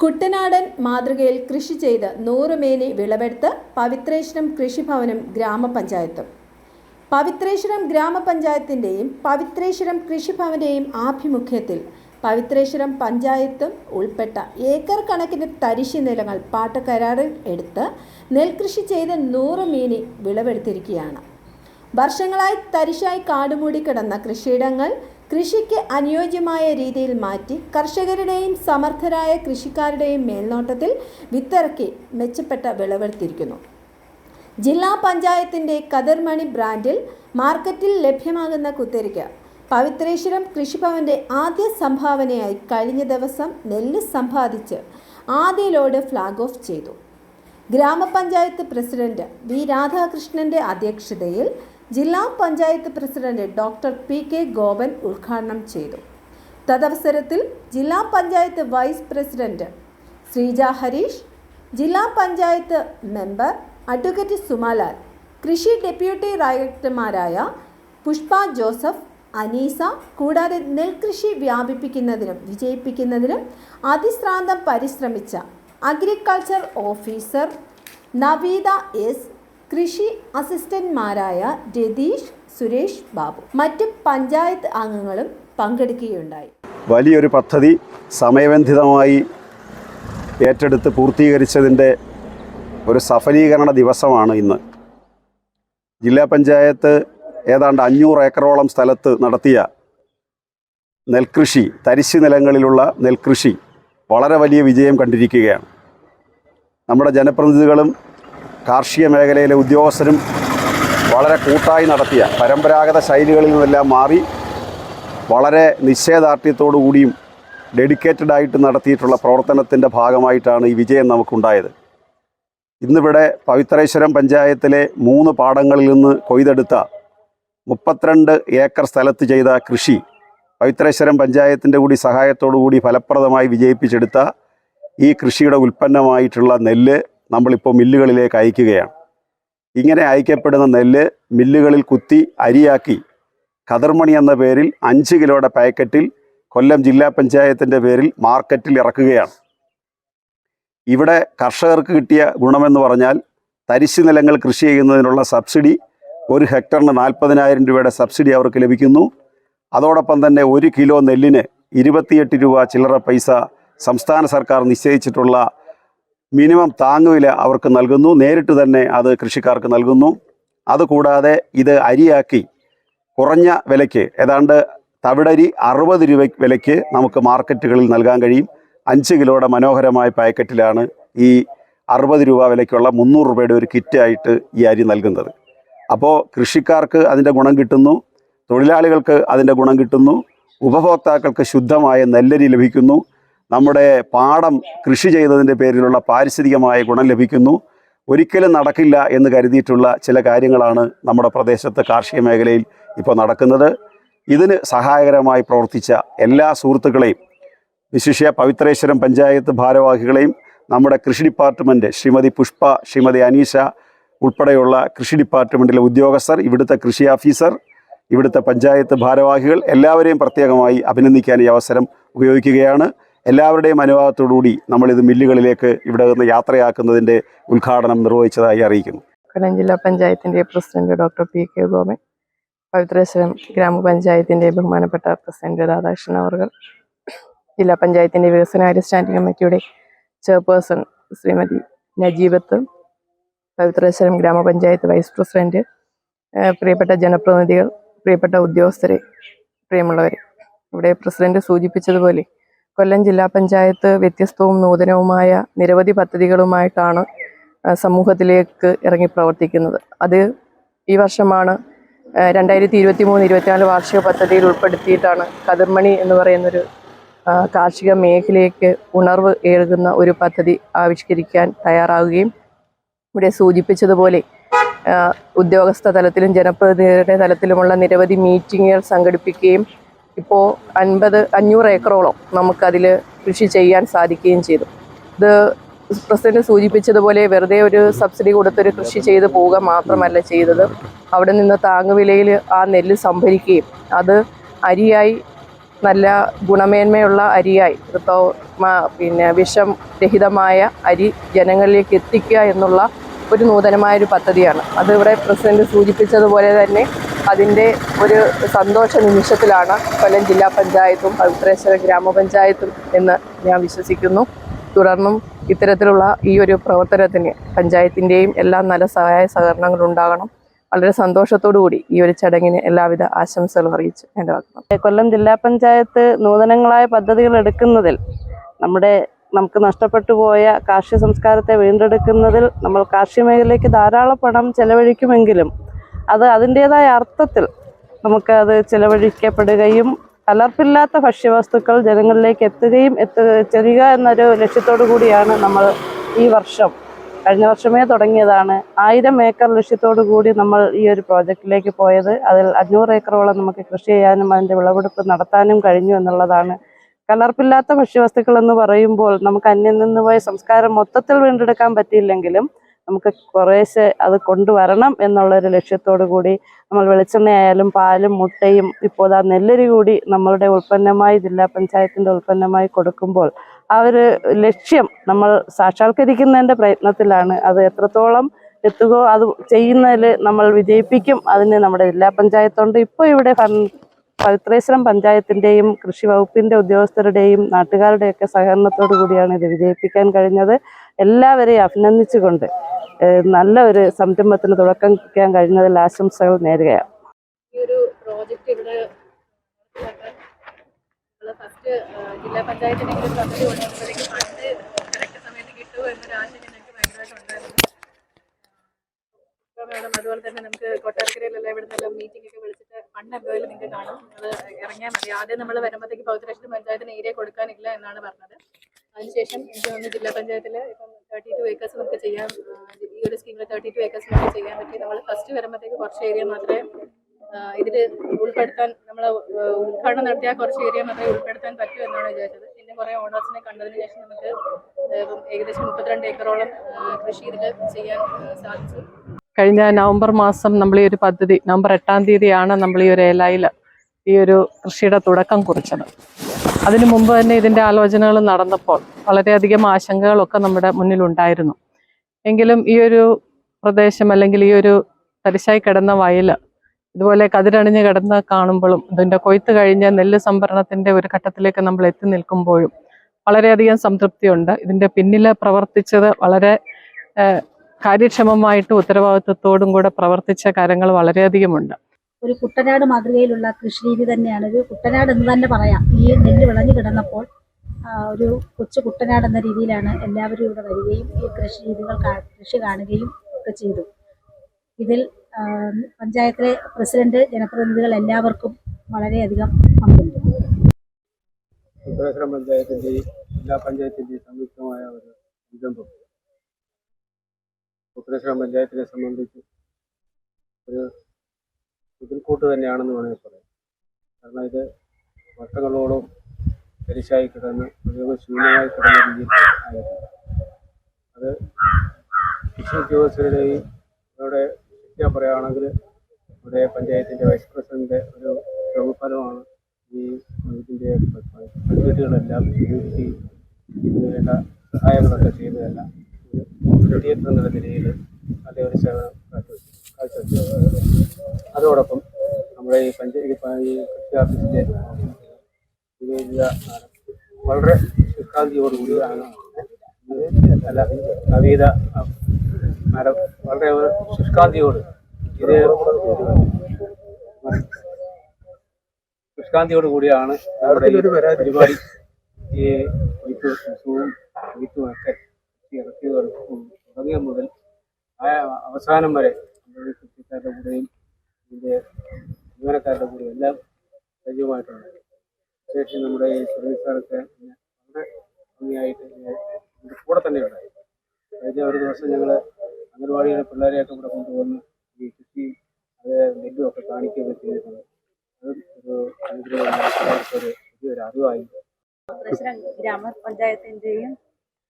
കുട്ടനാടൻ മാതൃകയിൽ കൃഷി ചെയ്ത് നൂറുമേനി വിളവെടുത്ത് പവിത്രേശ്വരം കൃഷിഭവനും ഗ്രാമപഞ്ചായത്തും. പവിത്രേശ്വരം ഗ്രാമപഞ്ചായത്തിന്റെയും പവിത്രേശ്വരം കൃഷിഭവന്റെയും ആഭിമുഖ്യത്തിൽ പവിത്രേശ്വരം പഞ്ചായത്തും ഉൾപ്പെട്ട ഏക്കർ കണക്കിന് തരിശി നിലങ്ങൾ പാട്ടക്കരാറിൽ എടുത്ത് നെൽകൃഷി ചെയ്ത് നൂറ് മീനി വിളവെടുത്തിരിക്കുകയാണ്. വർഷങ്ങളായി തരിശായി കാടുമൂടി കിടന്ന കൃഷിയിടങ്ങൾ കൃഷിക്ക് അനുയോജ്യമായ രീതിയിൽ മാറ്റി കർഷകരുടെയും സമർത്ഥരായ കൃഷിക്കാരുടെയും മേൽനോട്ടത്തിൽ വിത്തിറക്കി മെച്ചപ്പെട്ട വിളവെടുത്തിരിക്കുന്നു. ജില്ലാ പഞ്ചായത്തിന്റെ കതിർമണി ബ്രാൻഡിൽ മാർക്കറ്റിൽ ലഭ്യമാകുന്ന കുത്തരിക്ക പവിത്രേശ്വരം കൃഷിഭവന്റെ ആദ്യ സംഭാവനയായി കഴിഞ്ഞ ദിവസം നെല്ല് സമ്പാദിച്ച് ആദ്യ ലോഡ് ഫ്ലാഗ് ഓഫ് ചെയ്തു. ഗ്രാമപഞ്ചായത്ത് പ്രസിഡന്റ് വി രാധാകൃഷ്ണന്റെ അധ്യക്ഷതയിൽ ജില്ലാ panchayat president doctor P K Gopan ഉദ്ഘാടനം ചെയ്തു. തദവസരത്തിൽ ജില്ലാ പഞ്ചായത്ത് വൈസ് പ്രസിഡന്റ് ശ്രീജ ഹരീഷ് ജില്ലാ പഞ്ചായത്ത് മെമ്പർ അഡ്വക്കേറ്റ് സുമാലാൽ കൃഷി ഡെപ്യൂട്ടി ഡയറക്ടർമാരായ പുഷ്പ ജോസഫ് അനീസ കൂടാതെ നെൽകൃഷി വ്യാപിപ്പിക്കുന്നതിനും വിജയിപ്പിക്കുന്നതിനും അതിശ്രാന്തം പരിശ്രമിച്ച അഗ്രികൾച്ചർ ഓഫീസർ നവീത എസ് കൃഷി അസിസ്റ്റന്റ്മാരായ രതീഷ് സുരേഷ് ബാബു മറ്റ് പഞ്ചായത്ത് അംഗങ്ങളും പങ്കെടുക്കുകയുണ്ടായി. വലിയൊരു പദ്ധതി സമയബന്ധിതമായി ഏറ്റെടുത്ത് പൂർത്തീകരിച്ചതിന്റെ ഒരു സഫലീകരണ ദിവസമാണ് ഇന്ന്. ജില്ലാ പഞ്ചായത്ത് ഏതാണ്ട് അഞ്ഞൂറ് ഏക്കറോളം സ്ഥലത്ത് നടത്തിയ നെൽകൃഷി തരിശു നിലങ്ങളിലുള്ള നെൽകൃഷി വളരെ വലിയ വിജയം കണ്ടിരിക്കുകയാണ്. നമ്മുടെ ജനപ്രതിനിധികളും കാർഷിക മേഖലയിലെ ഉദ്യോഗസ്ഥരും വളരെ കൂട്ടായി നടത്തിയ പരമ്പരാഗത ശൈലികളിൽ നിന്നെല്ലാം മാറി വളരെ നിശ്ചയദാർഢ്യത്തോടുകൂടിയും ഡെഡിക്കേറ്റഡ് ആയിട്ട് നടത്തിയിട്ടുള്ള പ്രവർത്തനത്തിന്റെ ഭാഗമായിട്ടാണ് ഈ വിജയം നമുക്കുണ്ടായത്. ഇന്നിവിടെ പവിത്രേശ്വരം പഞ്ചായത്തിലെ മൂന്ന് പാടങ്ങളിൽ നിന്ന് കൊയ്തെടുത്ത മുപ്പത്തിരണ്ട് ഏക്കർ സ്ഥലത്ത് ചെയ്ത കൃഷി പവിത്രേശ്വരം പഞ്ചായത്തിന്റെ കൂടി കൂടി ഫലപ്രദമായി വിജയിപ്പിച്ചെടുത്ത ഈ കൃഷിയുടെ ഉൽപ്പന്നമായിട്ടുള്ള നെല്ല് നമ്മളിപ്പോൾ മില്ലുകളിലേക്ക് അയക്കുകയാണ്. ഇങ്ങനെ അയക്കപ്പെടുന്ന നെല്ല് മില്ലുകളിൽ കുത്തി അരിയാക്കി കതിർമണി എന്ന പേരിൽ അഞ്ച് കിലോയുടെ പാക്കറ്റിൽ കൊല്ലം ജില്ലാ പഞ്ചായത്തിന്റെ പേരിൽ മാർക്കറ്റിൽ ഇറക്കുകയാണ്. ഇവിടെ കർഷകർക്ക് കിട്ടിയ ഗുണമെന്ന് പറഞ്ഞാൽ തരിശു നിലങ്ങൾ കൃഷി ചെയ്യുന്നതിനുള്ള സബ്സിഡി ഒരു ഹെക്ടറിന് നാൽപ്പതിനായിരം രൂപയുടെ സബ്സിഡി അവർക്ക് ലഭിക്കുന്നു. അതോടൊപ്പം തന്നെ ഒരു കിലോ നെല്ലിന് ഇരുപത്തിയെട്ട് രൂപ ചില്ലറ പൈസ സംസ്ഥാന സർക്കാർ നിശ്ചയിച്ചിട്ടുള്ള മിനിമം താങ്ങുവില അവർക്ക് നൽകുന്നു. നേരിട്ട് തന്നെ അത് കൃഷിക്കാർക്ക് നൽകുന്നു. അതുകൂടാതെ ഇത് അരിയാക്കി കുറഞ്ഞ വിലയ്ക്ക് ഏതാണ്ട് തവിടരി അറുപത് രൂപ വിലയ്ക്ക് നമുക്ക് മാർക്കറ്റുകളിൽ നൽകാൻ കഴിയും. അഞ്ച് കിലോയുടെ മനോഹരമായ പാക്കറ്റിലാണ് ഈ അറുപത് രൂപ വിലയ്ക്കുള്ള മുന്നൂറ് രൂപയുടെ ഒരു കിറ്റായിട്ട് ഈ അരി നൽകുന്നത്. അപ്പോൾ കൃഷിക്കാർക്ക് അതിന്റെ ഗുണം കിട്ടുന്നു. തൊഴിലാളികൾക്ക് അതിന്റെ ഗുണം കിട്ടുന്നു. ഉപഭോക്താക്കൾക്ക് ശുദ്ധമായ നെല്ലരി ലഭിക്കുന്നു. നമ്മുടെ പാടം കൃഷി ചെയ്തതിന്റെ പേരിലുള്ള പാരിസ്ഥിതികമായ ഗുണം ലഭിക്കുന്നു. ഒരിക്കലും നടക്കില്ല എന്ന് കരുതിയിട്ടുള്ള ചില കാര്യങ്ങളാണ് നമ്മുടെ പ്രദേശത്ത് കാർഷിക മേഖലയിൽ ഇപ്പോൾ നടക്കുന്നത്. ഇതിന് സഹായകരമായി പ്രവർത്തിച്ച എല്ലാ സുഹൃത്തുക്കളെയും വിശിഷ്യ പവിത്രേശ്വരം പഞ്ചായത്ത് ഭാരവാഹികളെയും നമ്മുടെ കൃഷി ഡിപ്പാർട്ട്മെന്റ് ശ്രീമതി പുഷ്പ ശ്രീമതി അനീഷ ഉൾപ്പെടെയുള്ള കൃഷി ഡിപ്പാർട്ട്മെന്റിലെ ഉദ്യോഗസ്ഥർ ഇവിടുത്തെ കൃഷി ഓഫീസർ ഇവിടുത്തെ പഞ്ചായത്ത് ഭാരവാഹികൾ എല്ലാവരെയും പ്രത്യേകമായി അഭിനന്ദിക്കാൻ ഈ അവസരം ഉപയോഗിക്കുകയാണ്. എല്ലാവരുടെയും അനുവാദത്തോടുകൂടി നമ്മളിത് മില്ലുകളിലേക്ക് ഇവിടെ നിന്ന് യാത്രയാക്കുന്നതിന്റെ ഉദ്ഘാടനം നിർവഹിച്ചതായി അറിയിക്കുന്നു. കൊല്ലം ജില്ലാ പഞ്ചായത്തിന്റെ president doctor P K Goman Pavithreswaram ഗ്രാമപഞ്ചായത്തിന്റെ ബഹുമാനപ്പെട്ട പ്രസിഡന്റ് രാധാകൃഷ്ണൻ അവർ ജില്ലാ പഞ്ചായത്തിന്റെ വികസനകാര്യ standing committee chairperson Shrimati Najeebath Pavitreswaram ഗ്രാമപഞ്ചായത്ത് വൈസ് പ്രസിഡന്റ് പ്രിയപ്പെട്ട ജനപ്രതിനിധികൾ പ്രിയപ്പെട്ട ഉദ്യോഗസ്ഥരെ പ്രിയമുള്ളവരെ. ഇവിടെ പ്രസിഡന്റ് സൂചിപ്പിച്ചതുപോലെ കൊല്ലം ജില്ലാ പഞ്ചായത്ത് വ്യത്യസ്തവും നൂതനവുമായ നിരവധി പദ്ധതികളുമായിട്ടാണ് സമൂഹത്തിലേക്ക് ഇറങ്ങി പ്രവർത്തിക്കുന്നത്. അത് ഈ വർഷമാണ് രണ്ടായിരത്തി ഇരുപത്തി മൂന്ന് ഇരുപത്തിനാല് വാർഷിക പദ്ധതിയിൽ ഉൾപ്പെടുത്തിയിട്ടാണ് കതിർമണി എന്ന് പറയുന്നൊരു കാർഷിക മേഖലയ്ക്ക് ഉണർവ് ഏകുന്ന ഒരു പദ്ധതി ആവിഷ്കരിക്കാൻ തയ്യാറാവുകയും ഇവിടെ സൂചിപ്പിച്ചതുപോലെ ഉദ്യോഗസ്ഥ തലത്തിലും ജനപ്രതിനിധിയുടെ തലത്തിലുമുള്ള നിരവധി മീറ്റിങ്ങുകൾ സംഘടിപ്പിക്കുകയും ഇപ്പോൾ അൻപത് അഞ്ഞൂറ് ഏക്കറോളം നമുക്കതിൽ കൃഷി ചെയ്യാൻ സാധിക്കുകയും ചെയ്തു. ഇത് പ്രസിഡന്റ് സൂചിപ്പിച്ചതുപോലെ വെറുതെ ഒരു സബ്സിഡി കൊടുത്തൊരു കൃഷി ചെയ്ത് പോവുക മാത്രമല്ല ചെയ്തത്. അവിടെ നിന്ന് താങ്ങുവിലയിൽ ആ നെല്ല് സംഭരിക്കുകയും അത് അരിയായി നല്ല ഗുണമേന്മയുള്ള അരിയായി. ഇപ്പോൾ പിന്നെ വിഷം രഹിതമായ അരി ജനങ്ങളിലേക്ക് എത്തിക്കുക എന്നുള്ള ഒരു നൂതനമായൊരു പദ്ധതിയാണ്. അത് ഇവിടെ പ്രസിഡന്റ് സൂചിപ്പിച്ചതുപോലെ തന്നെ അതിന്റെ ഒരു സന്തോഷ നിമിഷത്തിലാണ് കൊല്ലം ജില്ലാ പഞ്ചായത്തും പവിത്രേശ്വര ഗ്രാമപഞ്ചായത്തും എന്ന് ഞാൻ വിശ്വസിക്കുന്നു. തുടർന്നും ഇത്തരത്തിലുള്ള ഈ ഒരു പ്രവർത്തനത്തിന് പഞ്ചായത്തിന്റെയും എല്ലാ നല്ല സഹായ സഹകരണങ്ങളും ഉണ്ടാകണം. വളരെ സന്തോഷത്തോടു കൂടി ഈ ഒരു ചടങ്ങിന് എല്ലാവിധ ആശംസകളും അറിയിച്ച് എന്റെ വാക്കുകൾ കൊല്ലം ജില്ലാ പഞ്ചായത്ത് നൂതനങ്ങളായ പദ്ധതികൾ എടുക്കുന്നതിൽ നമ്മുടെ നമുക്ക് നഷ്ടപ്പെട്ടു പോയ കാർഷിക സംസ്കാരത്തെ വീണ്ടെടുക്കുന്നതിൽ നമ്മൾ കാർഷിക മേഖലയ്ക്ക് ധാരാളം പണം ചെലവഴിക്കുമെങ്കിലും അത് അതിന്റേതായ അർത്ഥത്തിൽ നമുക്ക് അത് ചെലവഴിക്കപ്പെടുകയും കലർപ്പില്ലാത്ത ഭക്ഷ്യവസ്തുക്കൾ ജനങ്ങളിലേക്ക് എത്തുകയും എത്തു ചെല്ലുക എന്നൊരു ലക്ഷ്യത്തോടു കൂടിയാണ് നമ്മൾ ഈ വർഷം കഴിഞ്ഞ വർഷമേ തുടങ്ങിയതാണ്. ആയിരം ഏക്കർ ലക്ഷ്യത്തോടു കൂടി നമ്മൾ ഈ ഒരു പ്രോജക്റ്റിലേക്ക് പോയത്. അതിൽ അഞ്ഞൂറ് ഏക്കറോളം നമുക്ക് കൃഷി ചെയ്യാനും അതിന്റെ വിളവെടുപ്പ് നടത്താനും കഴിഞ്ഞു എന്നുള്ളതാണ് കലർപ്പില്ലാത്ത ഭക്ഷ്യവസ്തുക്കൾ എന്ന് പറയുമ്പോൾ നമുക്ക് അന്യം നിന്ന് പോയ സംസ്കാരം മൊത്തത്തിൽ വീണ്ടെടുക്കാൻ പറ്റിയില്ലെങ്കിലും നമുക്ക് കുറേശ്ശെ അത് കൊണ്ടുവരണം എന്നുള്ളൊരു ലക്ഷ്യത്തോടു കൂടി നമ്മൾ വെളിച്ചെണ്ണയായാലും പാലും മുട്ടയും ഇപ്പോൾ ആ നെല്ലരി കൂടി നമ്മളുടെ ഉൽപ്പന്നമായി ജില്ലാ പഞ്ചായത്തിന്റെ ഉൽപ്പന്നമായി കൊടുക്കുമ്പോൾ ആ ഒരു ലക്ഷ്യം നമ്മൾ സാക്ഷാത്കരിക്കുന്നതിന്റെ പ്രയത്നത്തിലാണ്. അത് എത്രത്തോളം എത്തുകയോ അത് ചെയ്യുന്നതിൽ നമ്മൾ വിജയിപ്പിക്കും. അതിന് നമ്മുടെ ജില്ലാ പഞ്ചായത്തുണ്ട്. ഇപ്പോൾ ഇവിടെ പവിത്രേശ്വരം പഞ്ചായത്തിന്റെയും കൃഷി വകുപ്പിന്റെ ഉദ്യോഗസ്ഥരുടെയും നാട്ടുകാരുടെയൊക്കെ സഹകരണത്തോടു കൂടിയാണ് ഇത് വിജയിപ്പിക്കാൻ കഴിഞ്ഞത്. എല്ലാവരെയും അഭിനന്ദിച്ചുകൊണ്ട് നല്ല ഒരു സംരംഭത്തിന് തുടക്കം കുറിക്കാൻ കഴിഞ്ഞതിൽ ആശംസകൾ നേരുകയാണ്. ജില്ലാ ഒരു പദ്ധതി കറക്റ്റ് സമയത്ത് അതുപോലെ തന്നെ നമുക്ക് കൊട്ടാരക്കരയിലെല്ലാം ഇവിടെ നിന്നെല്ലാം മീറ്റിംഗ് ഒക്കെ ഫണ്ട് എന്തായാലും നിങ്ങൾക്ക് കാണും അത് ഇറങ്ങിയാൽ മതി. ആദ്യം നമ്മൾ വരുമ്പോഴത്തേക്ക് പൗത്രലക്ഷം പഞ്ചായത്തിന് ഏരിയ കൊടുക്കാനില്ല എന്നാണ് പറഞ്ഞത്. അതിനുശേഷം എനിക്ക് തോന്നുന്നു ജില്ലാ പഞ്ചായത്തിൽ ഇപ്പം തേർട്ടി ടു ഏക്കേഴ്സ് നമുക്ക് ചെയ്യാൻ ഈ ഒരു സ്കീമിൽ തേർട്ടി ടു ഏക്കേഴ്സ് നമുക്ക് ചെയ്യാൻ പറ്റി. നമ്മൾ ഫസ്റ്റ് വരുമ്പോഴത്തേക്ക് കുറച്ച് ഏരിയ മാത്രമേ ഇതിൽ ഉൾപ്പെടുത്താൻ നമ്മൾ ഉദ്ഘാടനം നടത്തിയ കുറച്ച് ഏരിയ മാത്രമേ ഉൾപ്പെടുത്താൻ പറ്റൂ എന്നാണ് വിചാരിച്ചത്. പിന്നെ കുറേ ഓണേഴ്സിനെ കണ്ടതിന് ശേഷം നമുക്ക് ഏകദേശം മുപ്പത്തിരണ്ട് ഏക്കറോളം കൃഷി ഇതിൽ ചെയ്യാൻ സാധിച്ചു. കഴിഞ്ഞ നവംബർ മാസം നമ്മൾ ഈ ഒരു പദ്ധതി നവംബർ എട്ടാം തീയതിയാണ് നമ്മൾ ഈ ഒരു ഏലായിൽ ഈ ഒരു കൃഷിയുടെ തുടക്കം കുറിച്ചത്. അതിനു മുമ്പ് തന്നെ ഇതിന്റെ ആലോചനകൾ നടന്നപ്പോൾ വളരെയധികം ആശങ്കകളൊക്കെ നമ്മുടെ മുന്നിലുണ്ടായിരുന്നു എങ്കിലും ഈ ഒരു പ്രദേശം അല്ലെങ്കിൽ ഈ ഒരു തരിശായി കിടന്ന വയൽ ഇതുപോലെ കതിരണിഞ്ഞ് കിടന്ന് കാണുമ്പോഴും ഇതിന്റെ കൊയ്ത്ത് കഴിഞ്ഞ നെല്ല് സംഭരണത്തിന്റെ ഒരു ഘട്ടത്തിലേക്ക് നമ്മൾ എത്തി നിൽക്കുമ്പോഴും വളരെയധികം സംതൃപ്തിയുണ്ട്. ഇതിന്റെ പിന്നിൽ പ്രവർത്തിച്ചത് വളരെ കാര്യക്ഷമമായിട്ടും ഉത്തരവാദിത്വത്തോടും കൂടെ പ്രവർത്തിച്ച കാര്യങ്ങൾ വളരെയധികമുണ്ട്. ഒരു കുട്ടനാട് മാതൃകയിലുള്ള കൃഷി രീതി തന്നെയാണ്. ഒരു കുട്ടനാട് എന്ന് തന്നെ പറയാം. ഈ നെല്ല് വിളഞ്ഞു കിടന്നപ്പോൾ ഒരു കൊച്ചു കുട്ടനാട് എന്ന രീതിയിലാണ് എല്ലാവരും ഇവിടെ വരികയും ഈ കൃഷി രീതികൾ കൃഷി കാണുകയും ഒക്കെ ചെയ്തു. ഇതിൽ പഞ്ചായത്തിലെ പ്രസിഡന്റ് ജനപ്രതിനിധികൾ എല്ലാവർക്കും വളരെയധികം പങ്കുണ്ട്. ഉത്തരേശ്വരം പഞ്ചായത്തിന്റെയും പഞ്ചായത്തിന്റെയും പഞ്ചായത്തിന്റെയും സംയുക്തമായ ഒരു സംരംഭം ഉത്തരേശ്വരം പഞ്ചായത്തിനെ സംബന്ധിച്ച് ഒരു ഇതിൽക്കൂട്ട് തന്നെയാണെന്ന് വേണമെങ്കിൽ പറയാം. കാരണം ഇത് വർഷങ്ങളോളം തരിശായി കിടന്ന് ഉപയോഗശൂന്യമായി കിടന്ന രീതിയിൽ ആയിരുന്നു. അത് കൃഷി ഉദ്യോഗസ്ഥരുടെയും അവരുടെ ഞാൻ പറയുകയാണെങ്കിൽ ഇവിടെ പഞ്ചായത്തിന്റെ വൈസ് പ്രസിഡന്റിന്റെ ഒരു ശ്രമഫലമാണ് ഈ ഇതിന്റെ പഞ്ചായത്തുകളെല്ലാം സ്വീകരിക്കുകയും ഇതിന് വേണ്ട സഹായങ്ങളൊക്കെ ചെയ്തതെല്ലാം തിയേറ്റർ എന്നുള്ള നിലയിൽ നല്ല ഒരു സേവനം കാഴ്ചവെച്ചു. അതോടൊപ്പം നമ്മുടെ ഈ പഞ്ചായത്ത് ഈ കൃഷി ഓഫീസിന്റെ വളരെ ശുഷ്കാന്തിയോടുകൂടിയാണ് അല്ല നവീത മാഡം വളരെ ഒരു ശുഷ്കാന്തിയോട് ഇത് ശുഷ്കാന്തിയോട് കൂടിയാണ് നമ്മുടെ ഈ പരിപാടി ഈ വിത്തും ഉത്സവവും കൊയ്ത്തും ഒക്കെ ഇറക്കി തുടങ്ങിയ മുതൽ അവസാനം വരെ നമ്മുടെ കൃഷിക്കാരുടെ കൂടെയും ഇതിന്റെ ജീവനക്കാരുടെ കൂടെയും എല്ലാം സജീവമായിട്ടുണ്ട്. ശേഷം നമ്മുടെ ഈ സർവീസുകാരൊക്കെ വളരെ ഭംഗിയായിട്ട് ഇതിന്റെ കൂടെ തന്നെ ഉണ്ടായി കഴിഞ്ഞ ഒരു ദിവസം ഞങ്ങൾ അംഗൻവാടിയിലെ പിള്ളേരെയൊക്കെ കൂടെ കൊണ്ടുവന്ന് ഈ കൃഷി അത് നെല്ലും കാണിക്കുകയൊക്കെ ചെയ്തിട്ടുണ്ട്. അതും ഒരു അനുഗ്രഹം ഒരു അറിവായി. ഗ്രാമപഞ്ചായത്തിന്റെയും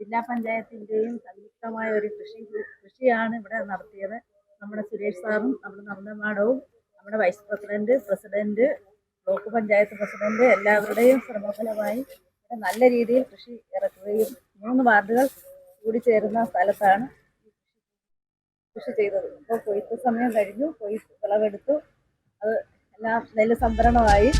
ജില്ലാ പഞ്ചായത്തിന്റെയും സംയുക്തമായ ഒരു കൃഷി കൃഷിയാണ് ഇവിടെ നടത്തിയത്. നമ്മുടെ സുരേഷ് സാറും നമ്മുടെ നന്ദമാടവും നമ്മുടെ vice president president block panchayat president എല്ലാവരുടെയും ശ്രമഫലമായി നല്ല രീതിയിൽ കൃഷി ഇറക്കുകയും മൂന്ന് വാർഡുകൾ കൂടി ചേരുന്ന സ്ഥലത്താണ് കൃഷി ചെയ്തത്. ഇപ്പോൾ കൊയ്ത്ത് സമയം കഴിഞ്ഞു. കൊയ്ത്ത് വിളവെടുത്തു. അത് എല്ലാം നെല്ല് സംഭരണമായി